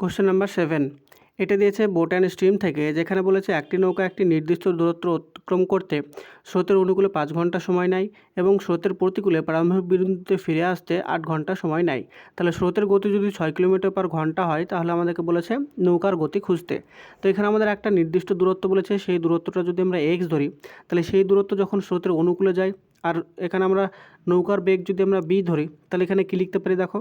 Question number seven এটা দিয়েছে boat and stream থেকে, যেখানে বলেছে একটি নৌকা একটি নির্দিষ্ট দূরত্ব অতিক্রম করতে স্রোতের অনুকূলে পাঁচ ঘণ্টা সময় নেয় এবং স্রোতের প্রতিকূলে প্রারম্ভিক বিন্দুতে ফিরে আসতে আট ঘণ্টা সময় নেয়। তাহলে স্রোতের গতি যদি ছয় কিলোমিটার পার ঘণ্টা হয়, তাহলে আমাদেরকে বলেছে নৌকার গতি খুঁজতে। তো এখানে আমাদের একটা নির্দিষ্ট দূরত্ব বলেছে, সেই দূরত্বটা যদি আমরা এক্স ধরি, তাহলে সেই দূরত্ব যখন স্রোতের অনুকূলে যায়, আর এখানে আমরা নৌকার বেগ যদি আমরা বি ধরি, তাহলে এখানে কী লিখতে পারি দেখো?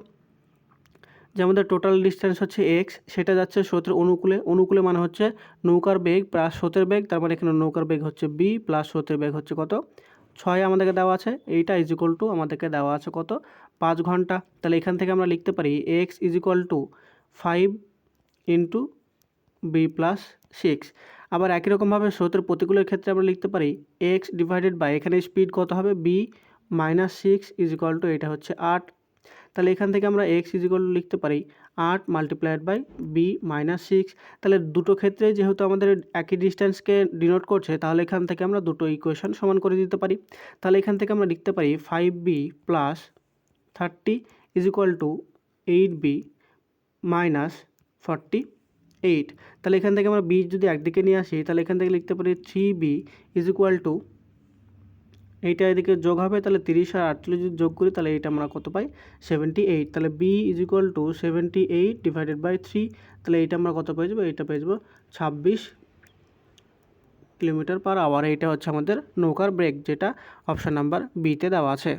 যে আমাদের টোটাল ডিস্টেন্স হচ্ছে এক্স সেটা যাচ্ছে স্রোতের অনুকূলে। অনুকূলে মানে হচ্ছে নৌকার বেগ প্লাস স্রোতের বেগ, তার মানে এখানে নৌকার বেগ হচ্ছে বি প্লাস স্রোতের বেগ হচ্ছে কত? ছয় আমাদেরকে দেওয়া আছে, এইটা ইজ ইকুয়াল টু আমাদেরকে দেওয়া আছে কত? পাঁচ ঘণ্টা। তাহলে এখান থেকে আমরা লিখতে পারি X is equal to five into B plus six আবার একই রকমভাবে স্রোতের প্রতিকূলের ক্ষেত্রে আমরা লিখতে পারি এক্স ডিভাইডেড বাই এখানে স্পিড কত হবে? B minus six is equal to এটা হচ্ছে আট। তাহলে এখান থেকে আমরা এক্স ইজিকল লিখতে পারি আট multiplied by B minus six তাহলে দুটো ক্ষেত্রে যেহেতু আমাদের একই ডিস্ট্যান্সকে ডিনোট করছে, তাহলে এখান থেকে আমরা দুটো ইকুয়েশন সমান করে দিতে পারি। তাহলে এখান থেকে আমরা লিখতে পারি five B plus thirty is equal to eight B minus forty eight তাহলে এখান থেকে আমরা বি যদি একদিকে নিয়ে আসি, তাহলে এখান থেকে লিখতে পারি three B is equal to এইটা এদিকে যোগ হবে, তাহলে তিরিশ আর আটচল্লিশ যদি যোগ করি, তাহলে এইটা আমরা কত পাই? সেভেন্টি এইট তাহলে B is equal to seventy eight divided by three তাহলে এইটা আমরা কত পেয়ে যাব? এইটা পেয়ে যাব ছাব্বিশ কিলোমিটার পার আওয়ার এইটা হচ্ছে আমাদের নৌকার ব্রেক যেটা অপশান নাম্বার বিতে দেওয়া আছে।